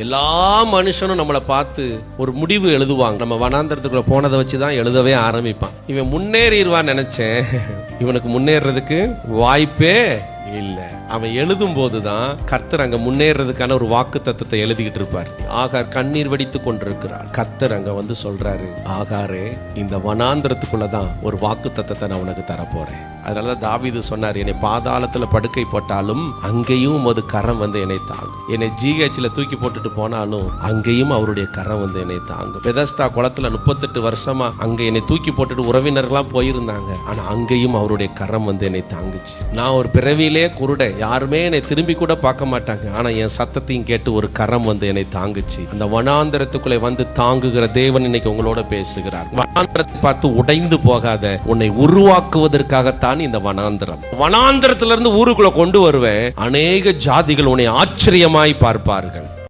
எல்லா மனுஷனும் நம்மளை பார்த்து ஒரு முடிவு எழுதுவாங்க. நம்ம வனாந்தரத்துக்குள்ள போனதை வச்சு தான் எழுதவே ஆரம்பிப்பான். இவன் முன்னேறிடுவான்னு நினைச்சேன். இவனுக்கு முன்னேறதுக்கு வாய்ப்பே இல்ல. அவன் எழுதும் போதுதான் கர்த்தர் அங்க முன்னேறதுக்கான ஒரு வாக்கு தத்துவத்தை எழுதிக்கிட்டு இருப்பார். ஆகார் கண்ணீர் வடித்து கொண்டிருக்கிறார். கர்த்தர் அங்க வந்து சொல்றாரு ஆகாரே இந்த வனாந்திரத்துக்குள்ளதான் ஒரு வாக்கு தத்துவத்தை நான் உனக்கு தரப்போறேன். அதனாலதான் தாவிது சொன்னார் என்னை பாதாளத்தில் படுக்கை போட்டாலும் அங்கேயும் ஒரு கரம் வந்து என்னை தாங்கும். என்னை ஜிஹெச்ல தூக்கி போட்டுட்டு போனாலும் அங்கேயும் அவருடைய கரம் வந்து என்னை தாங்கும். பெதஸ்தா குளத்துல முப்பத்தெட்டு வருஷமா அங்கே என்னை தூக்கி போட்டுட்டு உறவினர்கள்லாம் போயிருந்தாங்க. ஆனால் அங்கேயும் அவருடைய கரம் வந்து என்னை தாங்குச்சு. நான் ஒரு பிறவியிலே குருடை. யாருமே என்னை திரும்பி கூட பார்க்க மாட்டாங்க. ஆனால் என் சத்தத்தையும் கேட்டு ஒரு கரம் வந்து என்னை தாங்குச்சு. அந்த வனாந்தரத்துக்குள்ளே வந்து தாங்குகிற தேவன் இன்னைக்கு உங்களோட பேசுகிறார். வனாந்தரத்தை பார்த்து உடைந்து போகாத உன்னை உருவாக்குவதற்காகத்தான் இந்த வனாந்திரம். வனாந்திரத்திலிருந்து ஊருக்குள்ள கொண்டு வருவேன். அநேக ஜாதிகள் உன்னை ஆச்சரியமாய் பார்ப்பார்கள்.